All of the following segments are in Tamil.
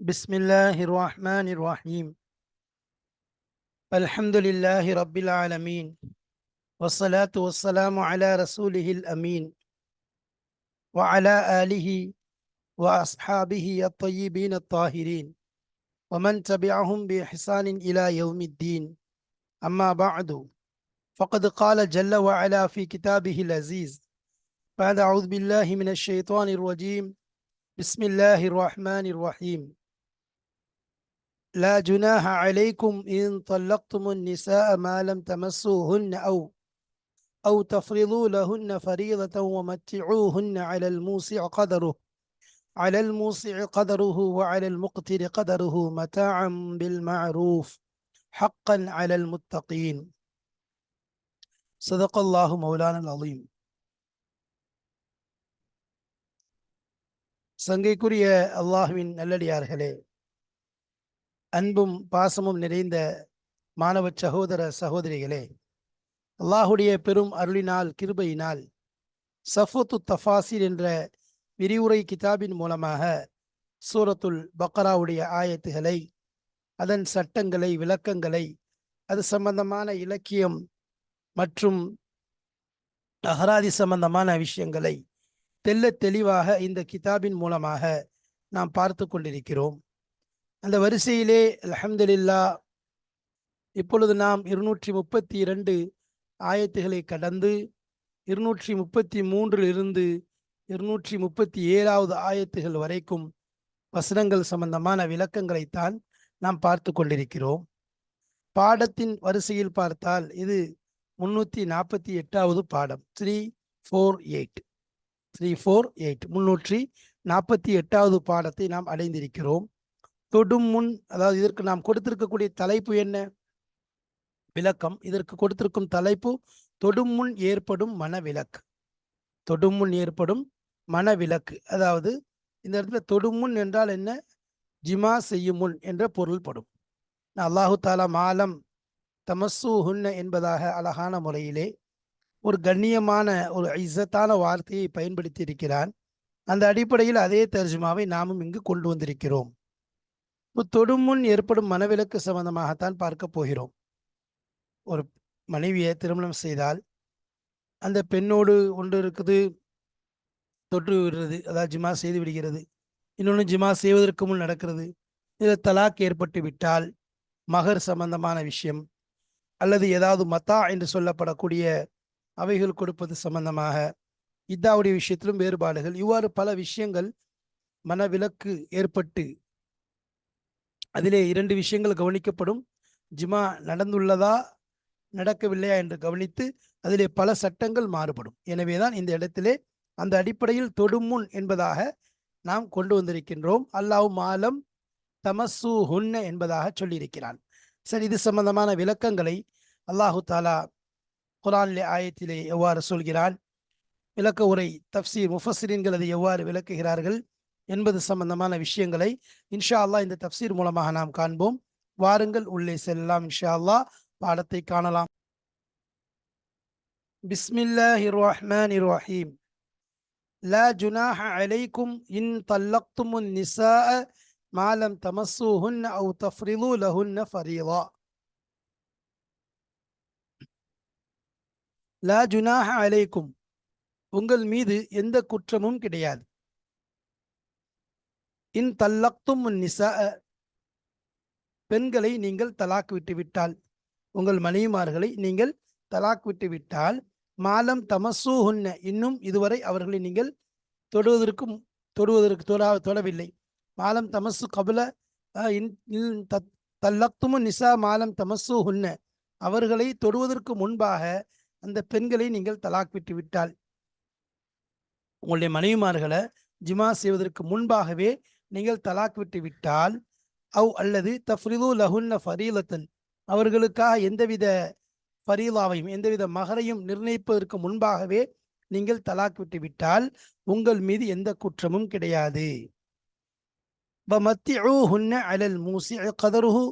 بسم الله الرحمن الرحيم. الحمد لله رب العالمين. والصلاة والسلام على رسوله الأمين. وعلى آله وأصحابه الطيبين الطاهرين. ومن تبعهم بإحسان إلى يوم الدين. أما بعد فقد قال جل وعلا في كتابه العزيز بعد أعوذ بالله من الشيطان الرجيم. بسم الله الرحمن الرحيم لا جناح عليكم إن طلقتم النساء ما لم تمسوهن أو أو تفرضوا لهن فريضة ومتعوهن على الموسع قدره على الموسع قدره وعلى المقتر قدره متاعا بالمعروف حقا على المتقين صدق الله مولانا العظيم சங்கைக்குரிய அல்லாஹுவின் நல்லடியார்களே அன்பும் பாசமும் நிறைந்த மாணவ சகோதர சகோதரிகளே அல்லாஹுடைய பெரும் அருளினால் கிருபையினால் சஃபத்து தஃபாசிர் என்ற விரிவுரை கிதாபின் மூலமாக சூரத்துல் பக்ராவுடைய ஆயத்துகளை அதன் சட்டங்களை விளக்கங்களை அது சம்பந்தமான இலக்கியம் மற்றும் அகராதி சம்பந்தமான விஷயங்களை தெல்ல தெளிவாக இந்த கிதாபின் மூலமாக நாம் பார்த்து கொண்டிருக்கிறோம். அந்த வரிசையிலே அலமதுல்லா இப்பொழுது நாம் இருநூற்றி முப்பத்தி இரண்டு ஆயத்துகளை கடந்து இருநூற்றி முப்பத்தி மூன்றில் இருந்து இருநூற்றி முப்பத்தி ஏழாவது ஆயத்துகள் வரைக்கும் வசனங்கள் சம்பந்தமான விளக்கங்களைத்தான் நாம் பார்த்து கொண்டிருக்கிறோம். பாடத்தின் வரிசையில் பார்த்தால் இது முன்னூற்றி நாற்பத்தி எட்டாவது பாடம் three four eight three four eight முன்னூற்றி நாற்பத்தி எட்டாவது பாடத்தை நாம் அடைந்திருக்கிறோம். தொடும் முன் அதாவது இதற்கு நாம் கொடுத்திருக்கக்கூடிய தலைப்பு என்ன? விளக்கம். இதற்கு கொடுத்திருக்கும் தலைப்பு தொடும் முன் ஏற்படும் மனவிலக்கு தொடும் முன் ஏற்படும் மனவிலக்கு அதாவது இந்த இடத்துல தொடுமுன் என்றால் என்ன? ஜிமா செய்யும் முன் என்ற பொருள்படும் அல்லாஹு தாலா மாலம் தமசு ஹுன்ன என்பதாக அழகான முறையிலே ஒரு கண்ணியமான ஒரு இசத்தான வார்த்தையை பயன்படுத்தி இருக்கிறான் அந்த அடிப்படையில் அதே தர்ஜுமாவை நாமும் இங்கு கொண்டு வந்திருக்கிறோம். இப்போ தொடுமுன் ஏற்படும் மனவிலக்கு சம்பந்தமாகத்தான் பார்க்க போகிறோம். ஒரு மனைவியை திருமணம் செய்தால் அந்த பெண்ணோடு ஒன்று இருக்குது தொற்று விடுறது அதாவது ஜிமா செய்து விடுகிறது இன்னொன்று ஜிமா செய்வதற்கு முன் நடக்கிறது இதில் தலாக் ஏற்பட்டு விட்டால் மகர் சம்பந்தமான விஷயம் அல்லது ஏதாவது மத்தா என்று சொல்லப்படக்கூடிய அவைகள் கொடுப்பது சம்பந்தமாக இத்தாவுடைய விஷயத்திலும் வேறுபாடுகள். இவ்வாறு பல விஷயங்கள் மனவிலக்கு ஏற்பட்டு அதிலே இரண்டு விஷயங்கள் கவனிக்கப்படும். ஜிமா நடந்துள்ளதா நடக்கவில்லையா என்று கவனித்து அதிலே பல சட்டங்கள் மாறுபடும். எனவேதான் இந்த இடத்திலே அந்த அடிப்படையில் தொடுமுன் என்பதாக நாம் கொண்டு வந்திருக்கின்றோம். அல்லாஹ் மாலம் தமசு ஹுன்ன என்பதாக சொல்லியிருக்கிறான். சரி இது சம்பந்தமான விளக்கங்களை அல்லாஹு தாலா குரான்லே ஆயத்திலே எவ்வாறு சொல்கிறான் விளக்க உரை தப்சீர் முஃபசிரின்கள் அதை எவ்வாறு விளக்குகிறார்கள் என்பது சம்பந்தமான விஷயங்களை இன்ஷா அல்லா இந்த தப்சீர் மூலமாக நாம் காண்போம் வாருங்கள் உள்ளே செல்லலாம் இன்ஷா அல்லா பாடத்தை காணலாம் பிஸ்மில்லாஹிர் ரஹ்மானிர் ரஹீம் لا جناح عليكم إن طلقتم النساء ما لم تمسوهن أو تفرضوا لهن فريضا லா ஜுனாஹ அலைக்கும். உங்கள் மீது எந்த குற்றமும் கிடையாது. இன் தல்லக்தும் நிசா பெண்களை நீங்கள் தலாக் விட்டு விட்டால். உங்கள் மனைவிமார்களை நீங்கள் தலாக் விட்டு விட்டால். மாலம் தமசூ இன்னும் இதுவரை அவர்களை நீங்கள் தொடுவதற்கும் தொடுவதற்கு தொட தொடவில்லை. மாலம் தமசு கபல தல்லக்துமு நிசா மாலம் தமசு அவர்களை தொடுவதற்கு முன்பாக அந்த பெண்களை நீங்கள் தலாக் விட்டு விட்டால். உங்களுடைய மனைவிமார்களை ஜிமா செய்வதற்கு முன்பாகவே நீங்கள் தலாக் விட்டு விட்டால் அவ் அல்லது தஃப்ரிது லஹுன்ன ஃபரீலத்தன் அவர்களுக்காக எந்தவித ஃபரீலாவையும் எந்தவித மகரையும் நிர்ணயிப்பதற்கு முன்பாகவே நீங்கள் தலாக் விட்டு விட்டால் உங்கள் மீது எந்த குற்றமும் கிடையாது. அலல் மூசி கதருஹு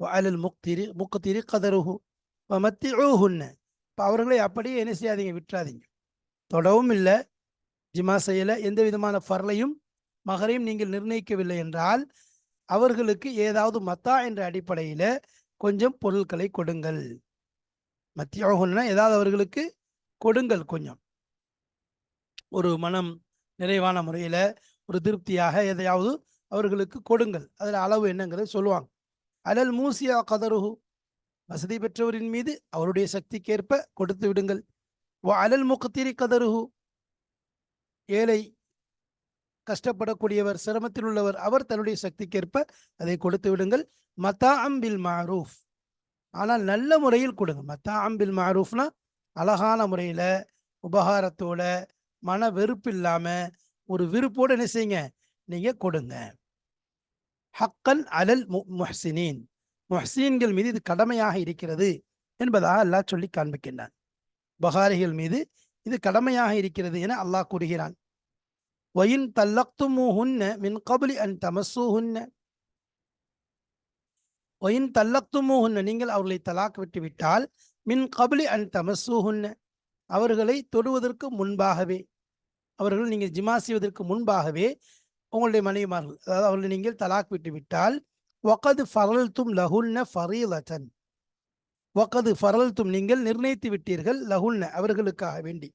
அலல் முக்திரி முக்திரி கதருஹு. ஹுன்ன இப்போ அவர்களை அப்படியே என்ன செய்யாதீங்க விட்டுறாதீங்க. தொடவும் இல்லை ஜிமா செய்யலை எந்த விதமான ஃபர்லையும் மகரையும் நீங்கள் நிர்ணயிக்கவில்லை என்றால் அவர்களுக்கு ஏதாவது மத்தா என்ற அடிப்படையில் கொஞ்சம் பொருட்களை கொடுங்கள். மத்தியோகம்னா ஏதாவது அவர்களுக்கு கொடுங்கள் கொஞ்சம். ஒரு மனம் நிறைவான முறையில் ஒரு திருப்தியாக எதையாவது அவர்களுக்கு கொடுங்கள். அதில் அளவு என்னங்கிறத சொல்லுவாங்க. அலல் மூசியா கதருஹு. வசதி பெற்றவரின் மீது அவருடைய சக்திக்கேற்ப கொடுத்து விடுங்கள். வ அலல் முகத்திரி கதருஹு. ஏழை கஷ்டப்படக்கூடியவர் சிரமத்தில் உள்ளவர் அவர் தன்னுடைய சக்திக்கேற்ப அதை கொடுத்து விடுங்கள். மத்தா அம்பில் மாரூஃப். ஆனால் நல்ல முறையில் கொடுங்க. மத்தா அம்பில் மாரூஃப்னா அழகான முறையில் உபகாரத்தோட மன வெறுப்பு இல்லாமல் ஒரு விருப்போடு என்ன செய்யுங்க? நீங்க கொடுங்க. ஹக்கன் அலல் முஹ்சினின். முஹ்சீன்கள் மீது இது கடமையாக இருக்கிறது என்பதாக அல்லாஹ் சொல்லி காண்பிக்கின்றான். பகாரிகள் மீது இது கடமையாக இருக்கிறது என அல்லாஹ் கூறுகிறான். ஒயின் தல்லக்துமுஹுன்ன மின் கபுலி அன் தமசூஹுன்ன ஒயின் தல்லக்துமுஹுன்ன. நீங்கள் அவர்களை தலாக் விட்டு விட்டால் மின் கபுலி அன் தமசூஹுன்ன அவர்களை தொடுவதற்கு முன்பாகவே அவர்கள் நீங்கள் ஜிமா செய்வதற்கு முன்பாகவே உங்களுடைய மனைவிமார்கள் அதாவது அவர்களை நீங்கள் தலாக் விட்டு விட்டால் ஃபரல்தும் லஹுல்ன ஃபரீலதன் ஒகது ஃபரல்தும் நீங்கள் நிர்ணயித்து விட்டீர்கள் லகுல்ன அவர்களுக்காக வேண்டி.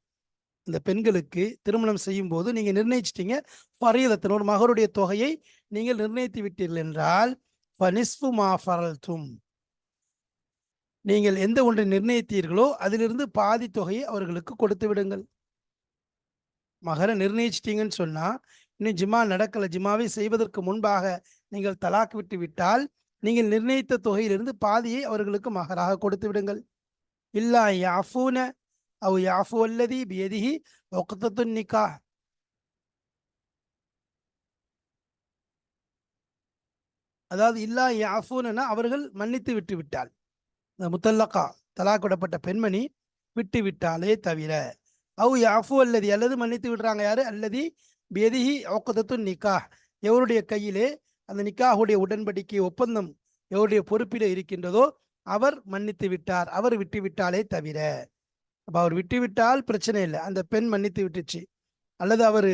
இந்த பெண்களுக்கு திருமணம் செய்யும் போது நீங்க நிர்ணயிச்சிட்டீங்க ஃபரீலத்தன் ஒரு மகருடைய தொகையை நீங்கள் நிர்ணயித்து விட்டீர்கள் என்றால் பனிஸ்பு மா ஃபரல்தும். நீங்கள் எந்த ஒன்றை நிர்ணயித்தீர்களோ அதிலிருந்து பாதி தொகையை அவர்களுக்கு கொடுத்து விடுங்கள். மகரை நிர்ணயிச்சிட்டீங்கன்னு சொன்னா இன்னும் ஜிமா நடக்கல ஜிமாவை செய்வதற்கு முன்பாக நீங்கள் தலாக் விட்டு விட்டால் நீங்கள் நிர்ணயித்த தொகையிலிருந்து பாதியை அவர்களுக்கு மகராக கொடுத்து விடுங்கள். இல்லா யாஃபூன அவ் யாஃபு அல்லதி பியதிஹி ஒக்கத்துன் நிக்கா. அதாவது இல்லா யாஃபூனா அவர்கள் மன்னித்து விட்டு விட்டால். இந்த முத்தல்லக்கா தலாக் விடப்பட்ட பெண்மணி விட்டு விட்டாலே தவிர அவு யாஃபு அல்லது அல்லது மன்னித்து விடுறாங்க யாரு? அல்லது பெதிஹி ஒக்கதத்து நிக்கா. எவருடைய கையிலே அந்த நிக்காஹுடைய உடன்படிக்கை ஒப்பந்தம் எவருடைய பொறுப்பிட இருக்கின்றதோ அவர் மன்னித்து விட்டார். அவர் விட்டு விட்டாலே தவிர. அப்போ அவர் விட்டு விட்டால் பிரச்சனை இல்லை. அந்த பெண் மன்னித்து விட்டுச்சு. அல்லது அவர்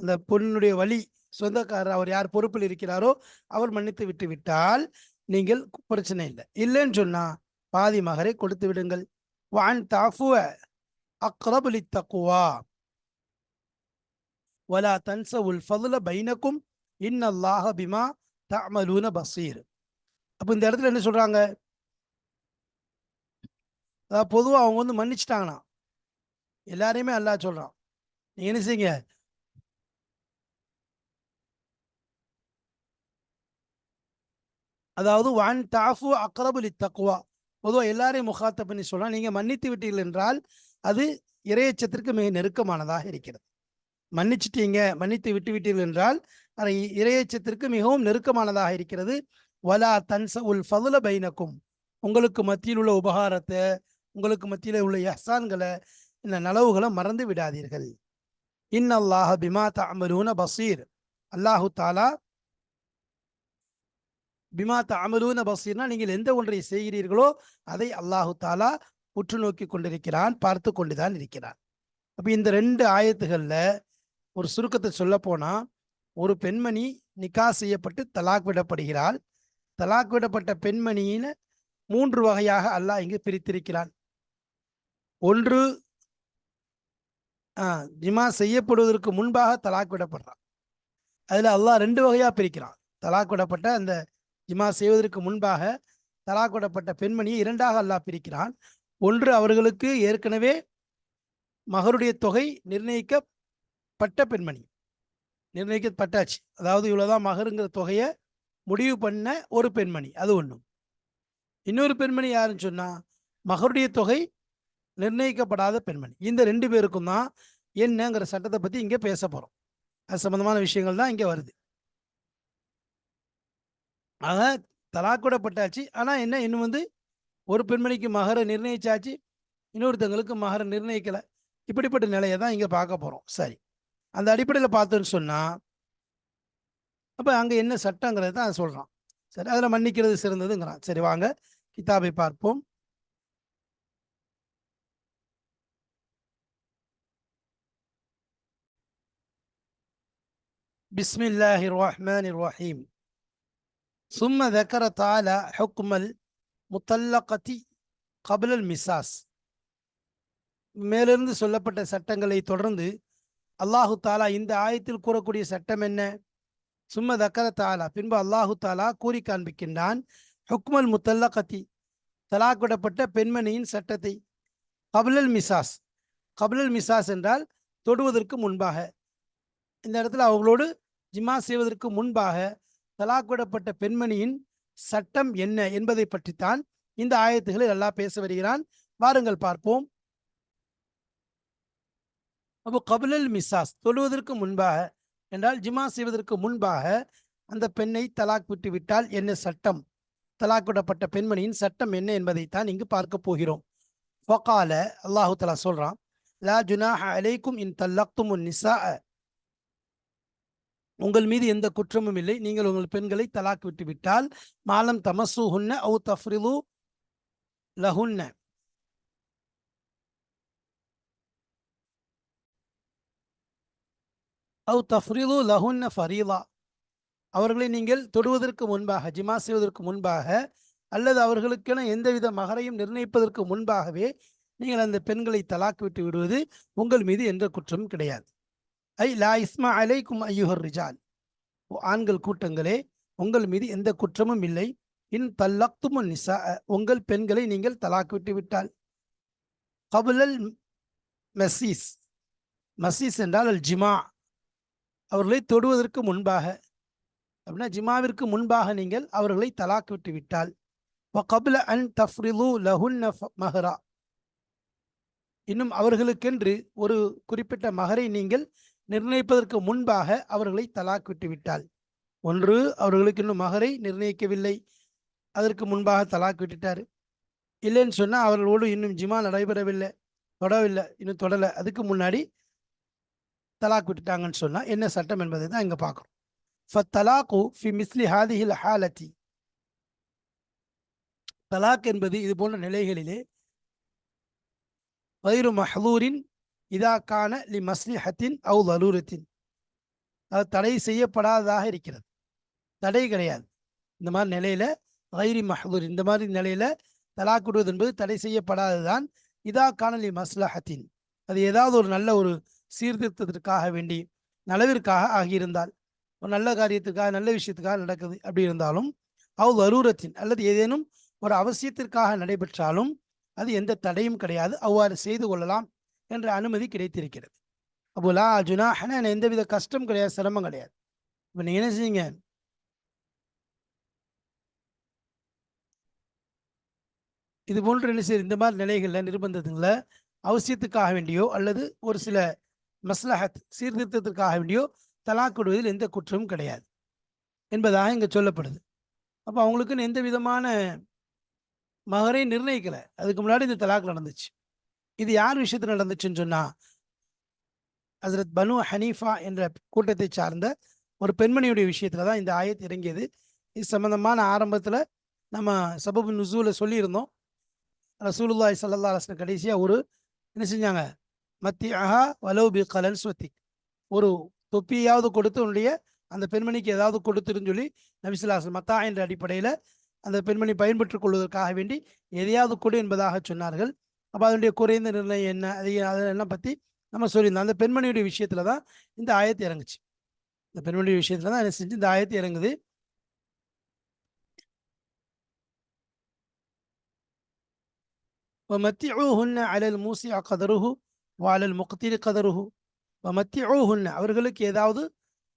அந்த பொண்ணுடைய வழி சொந்தக்காரர் அவர் யார் பொறுப்பில் இருக்கிறாரோ அவர் மன்னித்து விட்டு விட்டால் நீங்கள் பிரச்சனை இல்லை. இல்லைன்னு சொன்னா பாதி மகரை கொடுத்து விடுங்கள். வான் தாஃபுவ அக்ரபுலி தக்குவா வலா தன்சவுல் ஃபதுல பைனக்கும் இன்னல்லாஹ பிமா தமலூன பசீர். அப்போ இந்த இடத்துல என்ன சொல்றாங்க? அதாவது பொதுவாக அவங்க வந்து மன்னிச்சிட்டாங்கண்ணா. எல்லாரையுமே அல்லா சொல்றான். நீங்கள் என்ன செய்யுங்க? அதாவது வான் டாஃபு அக்ரபுலி தக்குவா பொதுவாக எல்லாரையும் முகாத்த பண்ணி சொல்றான். நீங்க மன்னித்து விட்டீர்கள் என்றால் அது இறையச்சத்திற்கு மிக நெருக்கமானதாக இருக்கிறது. மன்னிச்சிட்டீங்க மன்னித்து விட்டு விட்டீர்கள் என்றால் அது இறையச்சத்திற்கு மிகவும் நெருக்கமானதாக இருக்கிறது. வலா தன்ச உல் ஃபதுல பைனக்கும். உங்களுக்கு மத்தியில் உள்ள உபகாரத்தை உங்களுக்கு மத்தியில் உள்ள யஹ்சான்களை இந்த நலவுகளை மறந்து விடாதீர்கள். இன் அல்லாஹ பிமா தஅமலூன பசீர். அல்லாஹு தாலா பிமா தஅமலூன பசீர்னா நீங்கள் எந்த ஒன்றை செய்கிறீர்களோ அதை அல்லாஹு தாலா உற்று நோக்கி கொண்டிருக்கிறான் பார்த்து கொண்டுதான் இருக்கிறான். அப்போ இந்த ரெண்டு ஆயத்துகளில் ஒரு சுருக்கத்தை சொல்ல போனால் ஒரு பெண்மணி நிக்கா செய்யப்பட்டு தலாக் விடப்படுகிறாள். தலாக் விடப்பட்ட பெண்மணியின் மூன்று வகையாக அல்லாஹ் இங்கு பிரித்திருக்கிறான். ஒன்று ஜிமா செய்யப்படுவதற்கு முன்பாக தலாக் விடப்படுறான். அதுல அல்லாஹ் ரெண்டு வகையா பிரிக்கிறான். தலாக் விடப்பட்ட அந்த ஜிமா செய்வதற்கு முன்பாக தலாக் விடப்பட்ட பெண்மணியை இரண்டாக அல்லாஹ் பிரிக்கிறான். ஒன்று அவர்களுக்கு ஏற்கனவே மகருடைய தொகை நிர்ணயிக்கப்பட்ட பெண்மணி. நிர்ணயிக்கப்பட்டாச்சு. அதாவது இவ்வளோதான் மகருங்கிற தொகையை முடிவு பண்ண ஒரு பெண்மணி. அது ஒன்றும் இன்னொரு பெண்மணி யாருன்னு சொன்னால் மகருடைய தொகை நிர்ணயிக்கப்படாத பெண்மணி. இந்த ரெண்டு பேருக்கும் தான் என்னங்கிற சட்டத்தை பற்றி இங்கே பேச போகிறோம் அது சம்மந்தமான விஷயங்கள் தான் இங்கே வருது. ஆக தலாக்கூடப்பட்டாச்சு. ஆனால் என்ன இன்னும் வந்து ஒரு பெண்மணிக்கு மகரை நிர்ணயிச்சாச்சு. இன்னொருத்தங்களுக்கு மகரை நிர்ணயிக்கலை. இப்படிப்பட்ட நிலையை தான் இங்கே பார்க்க போகிறோம் சரி. அந்த அடிப்படையில் பார்த்தோன்னு சொன்னால் அப்போ அங்கே என்ன சட்டங்கிறத தான் சொல்கிறான் சரி அதில் மன்னிக்கிறது சிறந்ததுங்கிறான். சரி வாங்க கிதாபை பார்ப்போம். பிஸ்மில்லாஹி ரஹ்மான் ரஹீம் சும்ம தக்கர தால ஹுக்மல் முத்தல்லகதி கபிலல் மிசாஸ். மேலிருந்து சொல்லப்பட்ட சட்டங்களை தொடர்ந்து அல்லாஹு தாலா இந்த ஆயத்தில் கூறக்கூடிய சட்டம் என்ன? சும்ம தக்கர தாலா. பின்பு அல்லாஹு தாலா கூறி காண்பிக்கின்றான் ஹுக்மல் முத்தல்லகத்தி தலாக் விடப்பட்ட பெண்மணியின் சட்டத்தை கபிலல் மிசாஸ் கபிலல் மிசாஸ் என்றால் தொடுவதற்கு முன்பாக. இந்த இடத்துல அவங்களோடு ஜிமா செய்வதற்கு முன்பாக தலாக் விடப்பட்ட பெண்மணியின் சட்டம் என்ன என்பதை பற்றித்தான் இந்த ஆயத்துகளில் எல்லாம் பேச வருகிறான். வாருங்கள் பார்ப்போம். அப்போ கபிலல் மிசாஸ் தொழுவதற்கு முன்பாக என்றால் ஜிமா செய்வதற்கு முன்பாக அந்த பெண்ணை தலாக் விட்டு விட்டால் என்ன சட்டம்? தலாக் விடப்பட்ட பெண்மணியின் சட்டம் என்ன என்பதைத்தான் இங்கு பார்க்க போகிறோம். ஃபொகால அல்லாஹு தலா சொல்றான் லா ஜுனாஹ அலைக்கும் இன் தல்லக்தும் நிசா உங்கள் மீது எந்த குற்றமும் இல்லை. நீங்கள் உங்கள் பெண்களை தலாக் விட்டு விட்டால் மாலம் தமசு ஹுன்ன அவு தஃப்ரிலு லஹுன்ன. அவ் தஃப்ரிலு லஹுன்ன ஃபரீலா அவர்களை நீங்கள் தொடுவதற்கு முன்பாக ஜிமா செய்வதற்கு முன்பாக அல்லது அவர்களுக்கென எந்தவித மகரையும் நிர்ணயிப்பதற்கு முன்பாகவே நீங்கள் அந்த பெண்களை தலாக்கு விட்டு விடுவது உங்கள் மீது எந்த குற்றமும் கிடையாது. ஐ லா இஸ்மா அலைக்கும் ஐயுஹர் ரிஜால். ஆண்கள் கூட்டங்களே உங்கள் மீது எந்த குற்றமும் இல்லை. இன் தல்லக்துமு நிசா உங்கள் பெண்களை நீங்கள் தலாக்கு விட்டு விட்டால். கபுலல் மெசீஸ். மசீஸ் என்றால் அல் ஜிமா அவர்களை தொடுவதற்கு முன்பாக அப்படின்னா ஜிமாவிற்கு முன்பாக நீங்கள் அவர்களை தலாக் விட்டு விட்டால். கபில அன் தஃப்ரிலு லஹுன் மஹரா. இன்னும் அவர்களுக்கென்று ஒரு குறிப்பிட்ட மகரை நீங்கள் நிர்ணயிப்பதற்கு முன்பாக அவர்களை தலாக் விட்டு விட்டால். ஒன்று அவர்களுக்கு இன்னும் மகரை நிர்ணயிக்கவில்லை. அதற்கு முன்பாக தலாக் விட்டுட்டார். இல்லைன்னு சொன்னால் அவர்களோடு இன்னும் ஜிமா நடைபெறவில்லை தொடவில்லை இன்னும் தொடலை. அதுக்கு முன்னாடி தலாக் விட்டுட்டாங்கன்னு சொன்னால் என்ன சட்டம் என்பதை தான் இங்கே பார்க்குறோம். ஃபத்தலாக்கு ஃபி மிஸ்லி ஹாதிஹில் ஹாலத்தி. தலாக் என்பது இது போன்ற நிலைகளிலே வைரு மஹலூரின் இதா லி லி மஸ்லிஹத்தின் அவு லலூரத்தின் அது தடை செய்யப்படாததாக இருக்கிறது. தடை கிடையாது. இந்த மாதிரி நிலையில வைரி மஹலூர் இந்த மாதிரி நிலையில தலாக்குடுவது என்பது தடை செய்யப்படாததான் இதா காணலி மஸ்லஹத்தின். அது ஏதாவது ஒரு நல்ல ஒரு சீர்திருத்தத்திற்காக வேண்டி நலவிற்காக ஆகியிருந்தால் ஒரு நல்ல காரியத்துக்காக நல்ல விஷயத்துக்காக நடக்குது அப்படி இருந்தாலும் அவ் அரூரத்தின் அல்லது ஏதேனும் ஒரு அவசியத்திற்காக நடைபெற்றாலும் அது எந்த தடையும் கிடையாது. அவ்வாறு செய்து கொள்ளலாம் என்ற அனுமதி கிடைத்திருக்கிறது. அப்போலா ஆனால் எந்தவித கஷ்டம் கிடையாது சிரமம் கிடையாது. இப்போ நீங்கள் என்ன செய்யுங்க இது போன்று என்ன செய்யுது இந்த மாதிரி நிலைகளில் நிர்பந்தத்துங்கள அவசியத்துக்காக வேண்டியோ அல்லது ஒரு சில மஸ்லஹத் சீர்திருத்தத்திற்காக வேண்டியோ தலாக் விடுவதில் எந்த குற்றமும் கிடையாது என்பதாக இங்கே சொல்லப்படுது. அப்போ அவங்களுக்குன்னு எந்த விதமான மகரையும் நிர்ணயிக்கலை. அதுக்கு முன்னாடி இந்த தலாக் நடந்துச்சு. இது யார் விஷயத்தில் நடந்துச்சுன்னு சொன்னா ஹசரத் பனு ஹனீஃபா என்ற கூட்டத்தை சார்ந்த ஒரு பெண்மணியுடைய விஷயத்துல தான் இந்த ஆயத் இறங்கியது. இது சம்பந்தமான ஆரம்பத்தில் நம்ம சபபு நுசூல சொல்லியிருந்தோம். ரசூலுல்லாய் சல்லா அலஸ்ன கடைசியாக ஒரு என்ன செஞ்சாங்க? மத்தி அஹா வலௌபி கலன் ஸ்வத்தி. ஒரு தொப்பியாவது கொடுத்து உன்னுடைய அந்த பெண்மணிக்கு ஏதாவது கொடுத்துருன்னு சொல்லி நபிசுல்லாசன் மத்தா என்ற அடிப்படையில் அந்த பெண்மணி பயன்பெற்றுக் கொள்வதற்காக வேண்டி எதையாவது கொடு என்பதாக சொன்னார்கள். அப்போ அதனுடைய குறைந்த நிர்ணயம் என்ன? அதை அதெல்லாம் பற்றி நம்ம சொல்லியிருந்தோம். அந்த பெண்மணியுடைய விஷயத்தில் தான் இந்த ஆயத்து இறங்குச்சு. இந்த பெண்மணியுடைய விஷயத்தில் தான் என்ன செஞ்சு இந்த ஆயத்து இறங்குது. மத்தியூஹுன்ன அலல் மூசி அகதருஹு வாழல் முகத்திரி கதருகு மத்திய மத்தியோகுன்னு அவர்களுக்கு ஏதாவது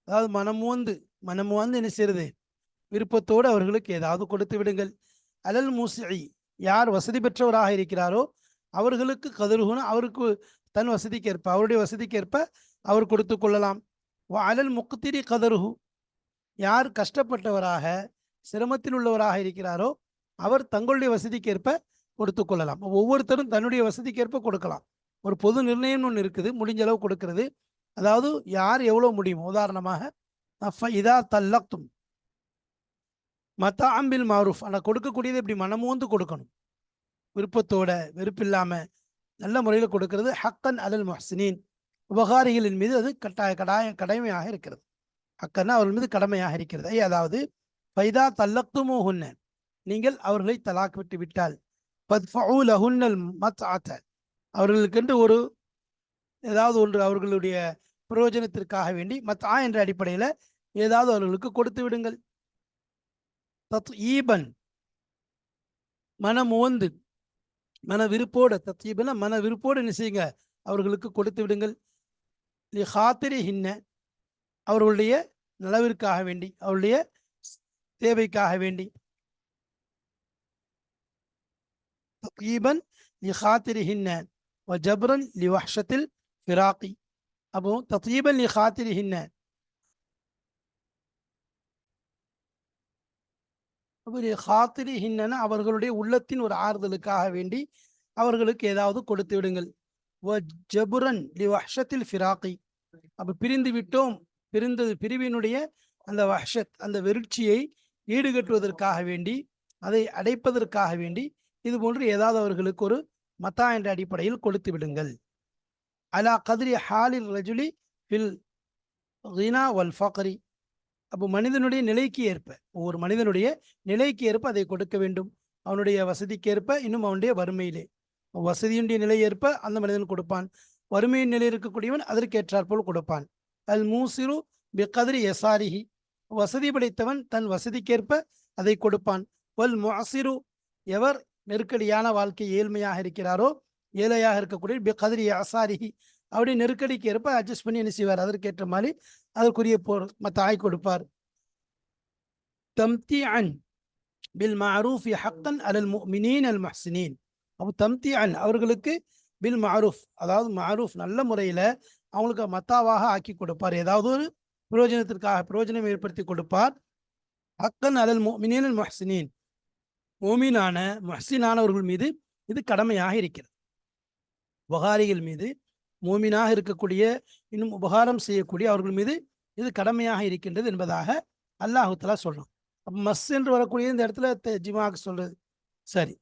அதாவது மனம் வந்து மனம் வந்து என்ன செய்யறது விருப்பத்தோடு அவர்களுக்கு ஏதாவது கொடுத்து விடுங்கள். அலல் மூசி யார் வசதி பெற்றவராக இருக்கிறாரோ அவர்களுக்கு கதருகுன்னு அவருக்கு தன் வசதிக்கேற்ப அவருடைய வசதிக்கேற்ப அவர் கொடுத்து கொள்ளலாம். அலல் முக்திரி கதருகு யார் கஷ்டப்பட்டவராக சிரமத்தில் உள்ளவராக இருக்கிறாரோ அவர் தங்களுடைய வசதிக்கேற்ப கொடுத்து கொள்ளலாம். ஒவ்வொருத்தரும் தன்னுடைய வசதிக்கேற்ப கொடுக்கலாம். ஒரு பொது நிர்ணயம் ஒன்று இருக்குது முடிஞ்ச அளவு கொடுக்கறது. அதாவது யார் எவ்வளோ முடியும் உதாரணமாக இதா தல்லக்தும் மத்த அம்பில் மாரூஃப். ஆனால் கொடுக்கக்கூடியது இப்படி மனமோந்து கொடுக்கணும். விருப்பத்தோட வெறுப்பில்லாமல் நல்ல முறையில் கொடுக்கறது. ஹக்கன் அலல் மொஹசினின். உபகாரிகளின் மீது அது கட்டாய கடாய கடமையாக இருக்கிறது. ஹக்கன்னா அவர்கள் மீது கடமையாக இருக்கிறது. அதாவது ஃபைதா தல்லக்துமோ நீங்கள் அவர்களை தலாக் விட்டு விட்டால் பத்ஃபஉ லஹுன்னல் ஆத்த அவர்களுக்கென்று ஒரு ஏதாவது ஒன்று அவர்களுடைய பிரயோஜனத்திற்காக வேண்டி மத்ஆ என்ற அடிப்படையில் ஏதாவது அவர்களுக்கு கொடுத்து விடுங்கள். தத் ஈபன். மனம் ஓந்து மன தத் ஈபனை மன விருப்போடு என்ன செய்யுங்க? அவர்களுக்கு கொடுத்து விடுங்கள். ஹாத்திரி ஹின்ன அவர்களுடைய நலவிற்காக வேண்டி. அவருடைய தேவைக்காக வேண்டி. தகீபன் லி ஹாத்திரி ஹின்ன ஜப்ரன் லி வஹ்ஷத்தில் ஃபிராக்கி அப்போ தத்தீபன் லி ஹாத்திரி ஹின்னன அவர்களுடைய உள்ளத்தின் ஒரு ஆறுதலுக்காக வேண்டி அவர்களுக்கு ஏதாவது கொடுத்து விடுங்கள். வ ஜபுரன் லி வஹ்ஷத்தில் ஃபிராக்கி அப்போ பிரிந்து விட்டோம். பிரிந்தது பிரிவினுடைய அந்த வஹ்ஷத் அந்த வெறுட்சியை ஈடுகட்டுவதற்காக வேண்டி அதை அடைப்பதற்காக வேண்டி இது போன்று ஏதாவது அவர்களுக்கு ஒரு மத்தா என்ற அடிப்படையில் கொடுத்து விடுங்கள். அலா கதிரி ஹாலில் ரஜுலி ஃபில் ரினா வல் ஃபக்ரி. அப்போ மனிதனுடைய நிலைக்கு ஏற்ப ஒவ்வொரு மனிதனுடைய நிலைக்கு ஏற்ப அதை கொடுக்க வேண்டும். அவனுடைய வசதிக்கு ஏற்ப இன்னும் அவனுடைய வறுமையிலே. வசதியுடைய நிலை ஏற்ப அந்த மனிதன் கொடுப்பான். வறுமையின் நிலை இருக்கக்கூடியவன் அதற்கேற்றாற்போல் கொடுப்பான். அல் மூசிரு பிகதிரி எசாரிஹி. வசதி படைத்தவன் தன் வசதிக்கேற்ப அதை கொடுப்பான். வல் முஅசிரு எவர் நெருக்கடியான வாழ்க்கை ஏழ்மையாக இருக்கிறாரோ ஏழையாக இருக்கக்கூடிய பிகதிரி அசாரிஹி அப்படி நெருக்கடிக்கு ஏற்ப அட்ஜஸ்ட் பண்ணி என்ன செய்வார்? அதற்கேற்ற மாதிரி அதற்குரிய போர் தாய் கொடுப்பார். தம்தி அன் பில் மாரூஃப் ஹக்கன் அலல் முஃமினீன் அல் மஹ்சினீன். அப்போ தம்தி அன் அவர்களுக்கு பில் மாரூஃப் அதாவது மாரூஃப் நல்ல முறையில் அவங்களுக்கு மத்தாவாக ஆக்கி கொடுப்பார். ஏதாவது ஒரு பிரயோஜனத்திற்காக பிரயோஜனம் ஏற்படுத்தி கொடுப்பார். ஹக்கன் அலல் முஃமினீன் அல் மஹ்சினீன். மோமீனான மஹ்சினானவர்கள் மீது இது கடமையாக இருக்கிறது. புகாரிகள் மீது மோமினாக இருக்கக்கூடிய இன்னும் உபகாரம் செய்யக்கூடிய அவர்கள் மீது இது கடமையாக இருக்கின்றது என்பதாக அல்லாஹுத்தலா சொல்றோம் அப்போ மஸ் என்று வரக்கூடிய இந்த இடத்துல ஜிமாக்கு சொல்றது. சரி.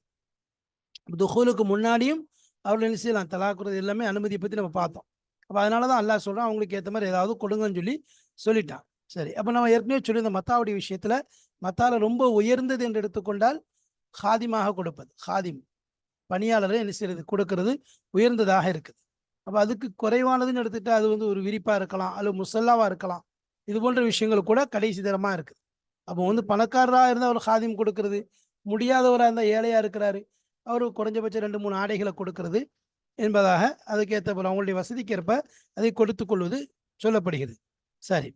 துஹூலுக்கு முன்னாடியும் அவர்கள் என்ன செய்யலாம்? தலாக்குறது எல்லாமே அனுமதியை பற்றி நம்ம பார்த்தோம். அப்போ அதனால தான் அல்லாஹ் சொல்கிறோம் அவங்களுக்கு ஏற்ற மாதிரி ஏதாவது கொடுங்கன்னு சொல்லி சொல்லிட்டான். சரி. அப்போ நம்ம ஏற்கனவே சொல்லியிருந்த மத்தாவுடைய விஷயத்தில் மத்தாவில் ரொம்ப உயர்ந்தது என்று எடுத்துக்கொண்டால் ஹாதிமாக கொடுப்பது. ஹாதிம் பணியாளரை என்ன செய்யறது கொடுக்கறது உயர்ந்ததாக இருக்குது. அப்போ அதுக்கு குறைவானதுன்னு எடுத்துட்டா அது வந்து ஒரு விரிப்பாக இருக்கலாம். அல்லது முசல்லாவாக இருக்கலாம். இது போன்ற விஷயங்கள் கூட கடைசி தரமாக இருக்குது. அப்போ வந்து பணக்காரராக இருந்தால் அவர் ஹாதிம் கொடுக்கறது. முடியாதவராக இருந்தால் ஏழையாக இருக்கிறாரு. அவர் குறைஞ்சபட்சம் ரெண்டு மூணு ஆடைகளை கொடுக்கறது என்பதாக அதுக்கேற்ற போல அவங்களுடைய வசதிக்கேற்ப அதை கொடுத்து கொள்வது சொல்லப்படுகிறது. சரி.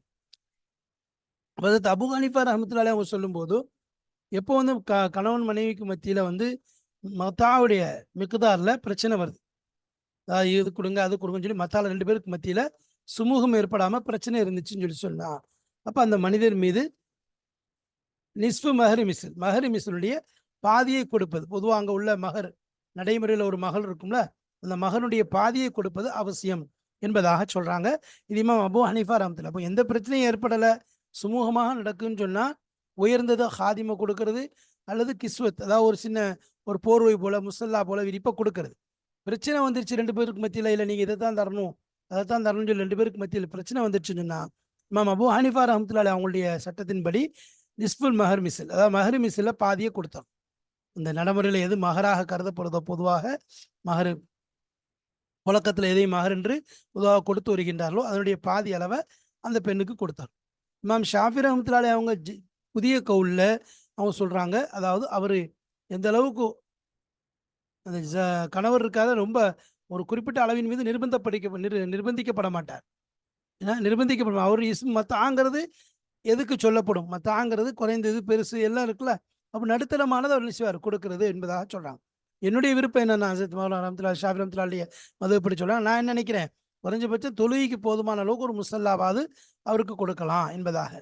அதாவது அபு ஹனிஃபா ரஹமத்துல்லாலே அவங்க சொல்லும்போது எப்போ வந்து க கணவன் மனைவிக்கு மத்தியில் வந்து மத்தாவுடைய மிக்குதாரில் பிரச்சனை வருது. அதாவது இது கொடுங்க அது கொடுங்கன்னு சொல்லி மத்தால ரெண்டு பேருக்கு மத்தியில் சுமூகம் ஏற்படாமல் பிரச்சனை இருந்துச்சுன்னு சொல்லி சொன்னான் அப்போ அந்த மனிதர் மீது நிஸ்பு மஹரி மிசில் மஹரி மிசிலுடைய பாதியை கொடுப்பது. பொதுவாக அங்கே உள்ள மகர் நடைமுறையில் ஒரு மகள் இருக்கும்ல அந்த மகனுடைய பாதியை கொடுப்பது அவசியம் என்பதாக சொல்கிறாங்க இது இமாம் அபு ஹனீஃபா ராமத்தில் அப்போ எந்த பிரச்சனையும் ஏற்படலை சுமூகமாக நடக்குன்னு சொன்னால் உயர்ந்ததை ஹாதிமை கொடுக்கறது அல்லது கிஸ்வத் அதாவது ஒரு சின்ன ஒரு போர்வை போல முசல்லா போல விரிப்பை கொடுக்கறது. பிரச்சனை வந்துருச்சு ரெண்டு பேருக்கு மத்தியில் இல்லை நீங்கள் இதை தான் தரணும் அதை தான் தரணும்னு சொல்லி ரெண்டு பேருக்கு மத்தியில் பிரச்சனை வந்துருச்சுன்னு சொன்னால் இமாம் அபு ஹனிஃபா ரஹமத்துல்லாலே அவங்களுடைய சட்டத்தின்படி நிஸ்புல் மஹர் மிசில் அதாவது மஹர் மிசிலில் பாதியை கொடுத்தோம் இந்த நடைமுறையில் எது மகராக கருதப்படுதோ பொதுவாக மகர் புழக்கத்தில் எதையும் மகர் என்று பொதுவாக கொடுத்து வருகின்றார்களோ அதனுடைய பாதி அளவை அந்த பெண்ணுக்கு கொடுத்தார். மேம் ஷாஃபி ரஹமத்துல்லாலே அவங்க ஜி- புதிய கவுலில் அவங்க சொல்கிறாங்க அதாவது அவர் எந்த அளவுக்கு அந்த ஜ- கணவர் இருக்காத ரொம்ப ஒரு குறிப்பிட்ட அளவின் மீது நிர்பந்தப்படிக்க நிர் நிர்பந்திக்கப்பட மாட்டார். ஏன்னா நிர்பந்திக்கப்படும் அவர் இஸ் மத்தாங்கிறது எதுக்கு சொல்லப்படும்? மத்தாங்கிறது குறைந்தது பெருசு எல்லாம் இருக்குல்ல. அப்போ நடுத்தரமானது அவர் நிச்சயவார் கொடுக்கறது என்பதாக சொல்கிறாங்க என்னுடைய விருப்பம் என்னன்னா அசத் மௌலா ரஹமத்துல்லா ஷாஃபி ரஹமத்துல்லாடைய மது இப்படி சொல்கிறாங்க நான் என்ன நினைக்கிறேன்? குறைஞ்சபட்சம் தொழுகைக்கு போதுமான அளவுக்கு ஒரு முசல்லாவாது அவருக்கு கொடுக்கலாம் என்பதாக.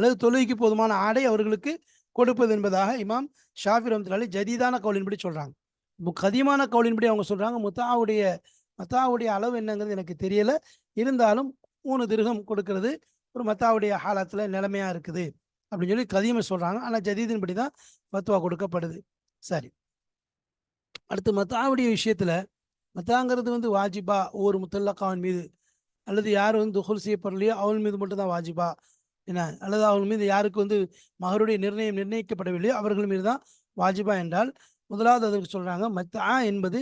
அல்லது தொழுகைக்கு போதுமான ஆடை அவர்களுக்கு கொடுப்பது என்பதாக இமாம் ஷாஃபி ரஹமத்துல்லாலி ஜதீதான கவுலின்படி சொல்கிறாங்க கதிமான கவுலின்படி அவங்க சொல்கிறாங்க முத்தாவுடைய மத்தாவுடைய அளவு என்னங்கிறது எனக்கு தெரியலை. இருந்தாலும் மூணு திருகம் கொடுக்கறது. ஒரு மத்தாவுடைய ஹாலத்தில் நிலைமையாக இருக்குது அப்படின்னு சொல்லி கதியமை சொல்கிறாங்க ஆனால் ஜதீதின்படி தான் மத்துவா கொடுக்கப்படுது. சரி. அடுத்து மத்தாவுடைய விஷயத்தில் மத்தாங்கிறது வந்து வாஜிபா. ஒவ்வொரு முத்தல்லக்காவின் மீது. அல்லது யார் வந்து துகுல் செய்யப்படலையோ அவன் மீது மட்டும்தான் வாஜிபா. என்ன அல்லது அவங்க மீது யாருக்கு வந்து மகருடைய நிர்ணயம் நிர்ணயிக்கப்படவில்லையோ அவர்கள் மீது தான் வாஜிபா என்றால் முதலாவது அதற்கு சொல்றாங்க மத்தா என்பது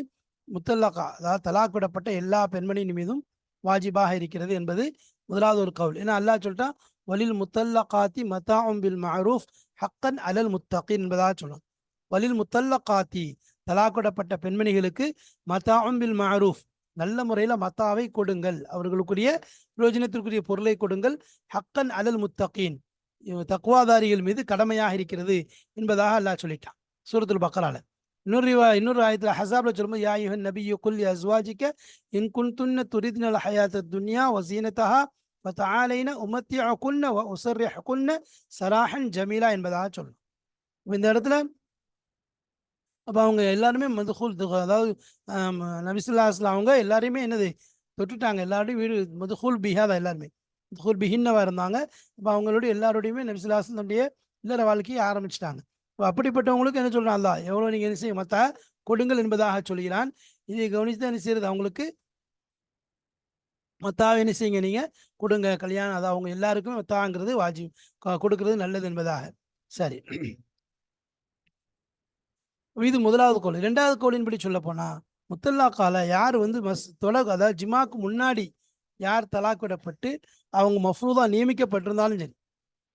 முத்தல்லாக்கா அதாவது தலாக் விடப்பட்ட எல்லா பெண்மணியின் மீதும் வாஜிபாக இருக்கிறது என்பது முதலாவது ஒரு கவுல். ஏன்னா அல்லாஹ் சொல்லிட்டா வலில் முத்தல்லகாத்தி மத்தாம் பில் மஹரூஃப் ஹக்கன் அலல் முத்தகி என்பதாக சொல்லணும் வலில் முத்தல்லகாத்தி தலாக் விடப்பட்ட பெண்மணிகளுக்கு மத்தாம் பில் மஹரூஃப் நல்ல முறையில் மத்தாவை கொடுங்கள். அவர்களுக்குரிய பிரயோஜனத்திற்குரிய பொருளை கொடுங்கள். ஹக்கன் அலல் முத்தகீன். தக்குவாதாரிகள் மீது கடமையாக இருக்கிறது என்பதாக அல்லாஹ் சொல்லிட்டான். சூரத்துல் பக்கரால. இன்னொரு இன்னொரு ஆயத்தில் ஹசாப்ல சொல்லும்போது யா யுஹன் நபியு குல் அஸ்வாஜிக்க இன் குன்துன்ன துரித்னல் ஹயாத்த துன்யா வசீனத்தஹா ஃபதஆலைன உமத்தியகுன்ன வ குன்ன சராஹன் ஜமீலா என்பதாக சொல்லணும் இந்த இடத்துல அப்போ அவங்க எல்லாருமே மதுகுல் அதாவது ஆம், நபிசுல்லா அஸ்லாம் அவங்க எல்லாரையுமே என்னது தொட்டுட்டாங்க. எல்லாருடையும் வீடு மதுகுல் பிஹா தான் எல்லாருமே. மதுகுல் பிஹின்னவா இருந்தாங்க. அப்போ அவங்களுடைய எல்லாருடையுமே நபிசுல்லா இல்லற வாழ்க்கையை ஆரம்பிச்சிட்டாங்க. இப்போ அப்படிப்பட்டவங்களுக்கு என்ன சொல்கிறான் அல்லா எவ்வளோ நீங்கள் என்ன செய்ய மத்தா? கொடுங்கள் என்பதாக சொல்கிறான். இதை கவனித்து தான் என்ன செய்யறது அவங்களுக்கு? மத்தாவை என்ன செய்யுங்க நீங்கள் கொடுங்க. கல்யாணம் அது அவங்க எல்லாருக்குமே மத்தாங்கிறது வாஜி கொடுக்கறது நல்லது என்பதாக. சரி. இது முதலாவது கோள். இரண்டாவது கோளின்படி சொல்ல போனால் முத்தல்லாக்கால யார் வந்து மஸ் தொலகு அதாவது ஜிமாக்கு முன்னாடி யார் தலாக் விடப்பட்டு அவங்க மஃப்ரூதா நியமிக்கப்பட்டிருந்தாலும் சரி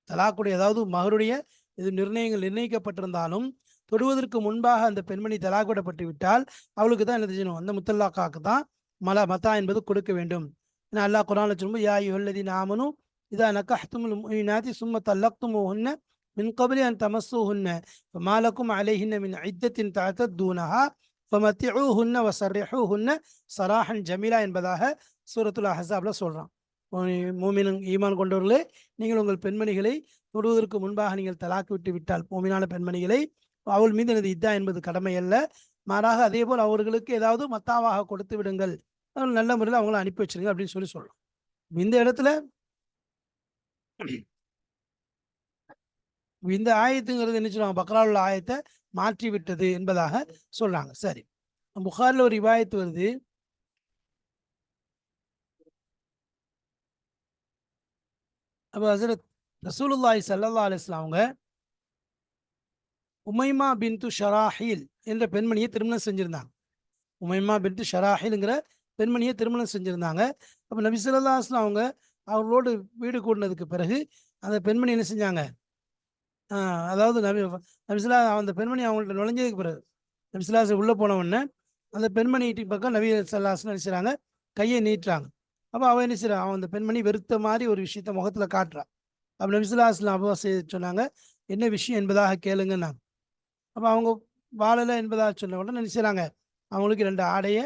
தலாக்குடைய ஏதாவது மகருடைய இது நிர்ணயங்கள் நிர்ணயிக்கப்பட்டிருந்தாலும் தொடுவதற்கு முன்பாக அந்த பெண்மணி தலாக் விடப்பட்டு விட்டால் அவளுக்கு தான் என்ன செய்யணும் அந்த முத்தல்லாக்காக்கு தான் மல மதா என்பது கொடுக்க வேண்டும். ஏன்னா அல்லாஹ் குரான் சொல்லும்போது யா யுல்லதி நாமனும் இதா நக்கஹ்துமுல் முஃமினாத்தி சும்ம தல்லக்துமுஹுன்ன மின் கபலி அன் தமசுஹுன்ன மாலக்கும் அலைஹின்ன மின் ஐத்தத்தின் தாத்த தூனஹா ஃபமத்திஹூஹுன்ன வசர்ஹூஹுன்ன சராஹன் ஜமீலா என்பதாக சூரத்துல் அஹசாப்ல சொல்கிறான் மூமின் ஈமான் கொண்டவர்களே நீங்கள் உங்கள் பெண்மணிகளை தொடுவதற்கு முன்பாக நீங்கள் தலாக்கு விட்டு விட்டால் மூமினான பெண்மணிகளை அவள் மீது எனது இதா என்பது கடமை அல்ல. மாறாக அதே போல் அவர்களுக்கு ஏதாவது மத்தாவாக கொடுத்து விடுங்கள். நல்ல முறையில் அவங்கள அனுப்பி வச்சிருங்க அப்படின்னு சொல்லி சொல்லலாம் இந்த இடத்துல இந்த ஆயத்துங்கிறது என்ன சொல்லுவாங்க? பக்ராவில் உள்ள ஆயத்தை மாற்றி விட்டது என்பதாக சொல்றாங்க. சரி. புகாரில் ஒரு இவாயத்து வருது. அப்போ ஹசரத் ரசூலுல்லாஹி ஸல்லல்லாஹு அவங்க உமைமா பின்து ஷராஹில் என்ற பெண்மணியை திருமணம் செஞ்சிருந்தாங்க. உமைமா பின்து ஷராஹில்ங்கிற பெண்மணியை திருமணம் செஞ்சிருந்தாங்க. அப்போ நபி சொல்லா அலைஹி அவங்க அவங்களோடு வீடு கூடினதுக்கு பிறகு அந்த பெண்மணி என்ன செஞ்சாங்க? அதாவது நபி நபிசுல்லா அந்த பெண்மணி அவங்கள்ட்ட நுழைஞ்சதுக்கு பிறகு நபிசுல்லாஸ் உள்ளே போன உடனே அந்த பெண்மணி பக்கம் நபி சல்லாஸ்னு என்ன கையை நீட்டுறாங்க. அப்போ அவன் என்ன செய்கிறான் அவன் அந்த பெண்மணி வெறுத்த மாதிரி ஒரு விஷயத்த முகத்தில் காட்டுறான். அப்போ நபிசுல்லாஸ்லாம் அப்போ செய்ய சொன்னாங்க என்ன விஷயம் என்பதாக கேளுங்கன்னாங்க. அப்போ அவங்க வாழலை என்பதாக சொன்ன உடனே நினைச்சாங்க அவங்களுக்கு ரெண்டு ஆடையை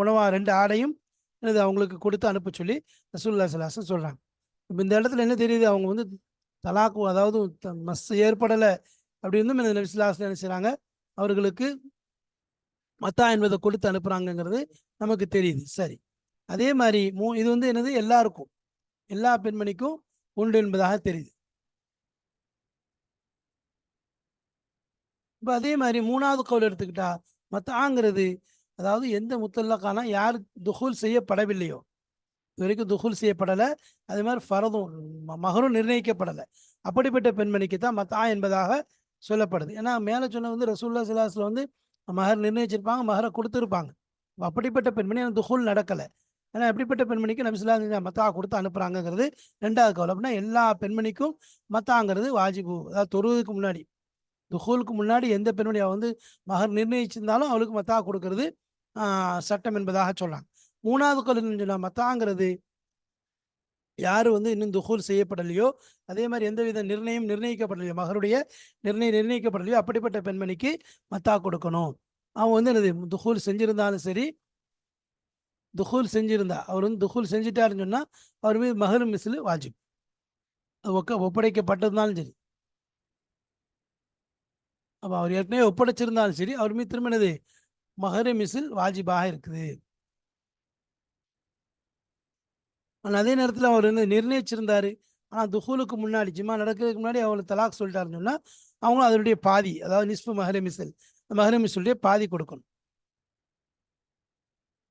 உணவாக ரெண்டு ஆடையும் அவங்களுக்கு கொடுத்து அனுப்ப சொல்லி ரசூல்லா சல்லாசன் சொல்கிறாங்க இப்போ இந்த இடத்துல என்ன தெரியுது? அவங்க வந்து தலாக்கு அதாவது த- மஸ் ஏற்படலை அப்படி இருந்தும் இந்த நபிசுல்லாஸ்லாம் என்ன செய்கிறாங்க அவர்களுக்கு மத்தா என்பதை கொடுத்து அனுப்புகிறாங்கங்கிறது நமக்கு தெரியுது. சரி. அதே மாதிரி மூ இது வந்து என்னது? எல்லாருக்கும். எல்லா பெண்மணிக்கும் உண்டு என்பதாக தெரியுது. இப்போ அதே மாதிரி மூணாவது கவுல் எடுத்துக்கிட்டா மத்தாங்கிறது அதாவது எந்த முத்தல்லக்கான யார் துகுல் செய்யப்படவில்லையோ வரைக்கும் துஹூல் செய்யப்படலை. அதே மாதிரி ஃபரதும் மகரும் நிர்ணயிக்கப்படலை. அப்படிப்பட்ட பெண்மணிக்கு தான் மத்தா என்பதாக சொல்லப்படுது. ஏன்னா மேலே சொன்ன வந்து ரசூல்லா சிலாஸில் வந்து மகர் நிர்ணயிச்சிருப்பாங்க மகரை கொடுத்துருப்பாங்க. அப்படிப்பட்ட பெண்மணி அந்த துஹூல் நடக்கலை. ஏன்னா எப்படிப்பட்ட பெண்மணிக்கு நம்ம சிலா மத்தா கொடுத்து அனுப்புகிறாங்கங்கிறது ரெண்டாவது கவலை. அப்படின்னா எல்லா பெண்மணிக்கும் மத்தாங்கிறது வாஜிபு. அதாவது தொழுவதுக்கு முன்னாடி துஹூலுக்கு முன்னாடி எந்த பெண்மணி வந்து மகர் நிர்ணயிச்சிருந்தாலும் அவளுக்கு மத்தா கொடுக்கறது சட்டம் என்பதாக சொல்கிறாங்க மூணாவது கல் சொன்னா மத்தாங்கிறது யார் வந்து இன்னும் துஹூல் செய்யப்படலையோ அதே மாதிரி எந்தவித நிர்ணயம் நிர்ணயிக்கப்படலையோ மகருடைய நிர்ணயம் நிர்ணயிக்கப்படலையோ அப்படிப்பட்ட பெண்மணிக்கு மத்தா கொடுக்கணும். அவன் வந்து என்னது? துஹூல் செஞ்சிருந்தாலும் சரி துஹூல் செஞ்சிருந்தா அவர் வந்து துஹூல் செஞ்சிட்டாருன்னு சொன்னா அவர் மீது மகரும் மிஸ்லு வாஜிப். ஒக்க ஒப்படைக்கப்பட்டிருந்தாலும் சரி. அப்போ அவர் ஏற்கனவே ஒப்படைச்சிருந்தாலும் சரி அவர் மீது திரும்ப என்னது? மகர மிசில் வாஜிபாக இருக்குது. ஆனால் அதே நேரத்தில் அவர் வந்து நிர்ணயிச்சிருந்தாரு. ஆனால் துஹூலுக்கு முன்னாடி ஜிமா நடக்கிறதுக்கு முன்னாடி அவங்களுக்கு தலாக் சொல்லிட்டாருன்னு சொன்னால் அவங்களும் அதனுடைய பாதி அதாவது நிஸ்பு மஹரமிசல் மஹரமிசலுடைய பாதி கொடுக்கணும்.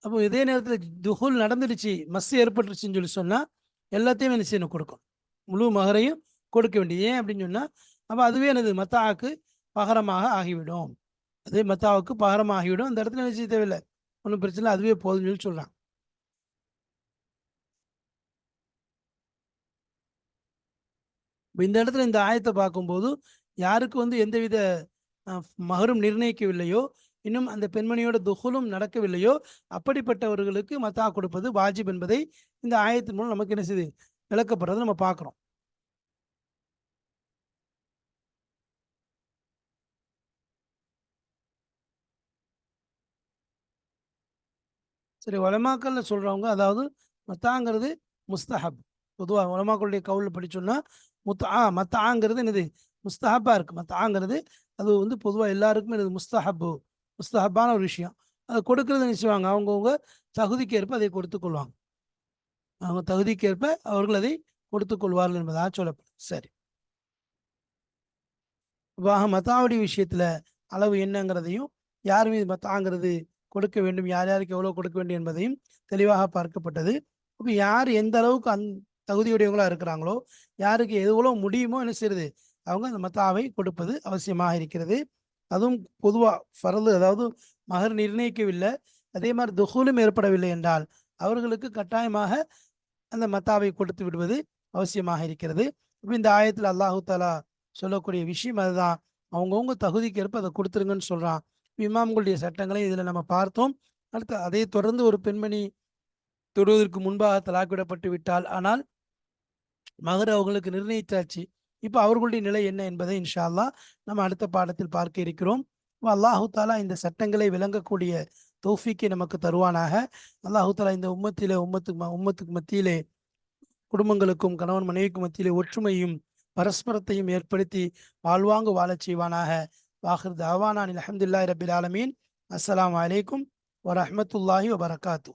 அப்போ இதே நேரத்தில் துஹூல் நடந்துடுச்சு மஸ்ஸு ஏற்பட்டுருச்சுன்னு சொல்லி சொன்னால் எல்லாத்தையும் என்ன செய்யணும்? கொடுக்கணும். முழு மகரையும் கொடுக்க வேண்டியது. ஏன் அப்படின்னு சொன்னால் அப்போ அதுவே எனது மத்தாவுக்கு பகரமாக ஆகிவிடும். அதே மத்தாவுக்கு பகரமாக ஆகிவிடும். அந்த இடத்துல என்ன செய்ய தேவையில்லை. ஒன்றும் பிரச்சனை இல்லை, அதுவே போதும்னு சொல்லி சொல்கிறான் இப்போ இந்த இடத்துல இந்த ஆயத்தை பார்க்கும்போது யாருக்கு வந்து எந்தவித மகரும் நிர்ணயிக்கவில்லையோ இன்னும் அந்த பெண்மணியோட துகுலும் நடக்கவில்லையோ அப்படிப்பட்டவர்களுக்கு மத்தா கொடுப்பது வாஜிப் என்பதை இந்த ஆயத்தின் மூலம் நமக்கு என்ன செய்து விளக்கப்படுறதை நம்ம பார்க்குறோம். சரி உலமாக்கல்ல சொல்றவங்க அதாவது மத்தாங்கிறது முஸ்தஹப். பொதுவாக உலமாக்களுடைய கவுலில் படிச்சோம்னா முத்தா மத்தாங்கிறது என்னது? முஸ்தஹப்பா இருக்குது மத்தாங்கிறது அது வந்து பொதுவாக எல்லாருக்குமே என்னது? முஸ்தஹப்பு. முஸ்தஹப்பான ஒரு விஷயம். அதை கொடுக்கறது நினைச்சுவாங்க அவங்கவுங்க தகுதிக்கு ஏற்ப அதை கொடுத்து கொள்வாங்க. அவங்க தகுதிக்கு ஏற்ப அவர்கள் அதை கொடுத்துக் கொள்வார்கள் என்பதாக சொல்லப்படும். சரி. வாக மத்தாவுடைய விஷயத்தில் அளவு என்னங்கிறதையும் யார் மீது மத்தாங்கிறது கொடுக்க வேண்டும் யார் யாருக்கு எவ்வளோ கொடுக்க வேண்டும் என்பதையும் தெளிவாக பார்க்கப்பட்டது. இப்போ யார் எந்த அளவுக்கு அந் தகுதியுடையவங்களா இருக்கிறாங்களோ யாருக்கு எவ்வளோ முடியுமோ என்ன செய்யுது அவங்க அந்த மத்தாவை கொடுப்பது அவசியமாக இருக்கிறது. அதுவும் பொதுவாக ஃபரது அதாவது மகர் நிர்ணயிக்கவில்லை அதே மாதிரி துகூலும் ஏற்படவில்லை என்றால் அவர்களுக்கு கட்டாயமாக அந்த மத்தாவை கொடுத்து விடுவது அவசியமாக இருக்கிறது. இப்போ இந்த ஆயத்தில் அல்லாஹு தாலா சொல்லக்கூடிய விஷயம் அதுதான். அவங்கவுங்க தகுதிக்கு ஏற்ப அதை கொடுத்துருங்கன்னு சொல்கிறான் இமாம்களுடைய சட்டங்களை இதில் நம்ம பார்த்தோம். அடுத்து அதை தொடர்ந்து ஒரு பெண்மணி தொடுவதற்கு முன்பாக தலாக்கிடப்பட்டு விட்டால் ஆனால் மகர் அவங்களுக்கு நிர்ணயித்தாச்சு இப்போ அவர்களுடைய நிலை என்ன என்பதை இன்ஷா அல்லாஹ் நம்ம அடுத்த பாடத்தில் பார்க்க இருக்கிறோம். அல்லாஹு தாலா இந்த சட்டங்களை விளங்கக்கூடிய தௌஃபீக்கை நமக்கு தருவானாக. அல்லாஹு தாலா இந்த உம்மத்திலே உம்மத்துக்கு உம்மத்துக்கு மத்தியிலே குடும்பங்களுக்கும் கணவன் மனைவிக்கும் மத்தியிலே ஒற்றுமையும் பரஸ்பரத்தையும் ஏற்படுத்தி வாழ்வாங்கு வாழச் செய்வானாக. வாஹிர் தாவானான் அலமதுல்லாஹி ரபில் ஆலமீன். அஸ்லாம் வலைக்கும் வரமத்துல்லாஹி வபரகாத்தூ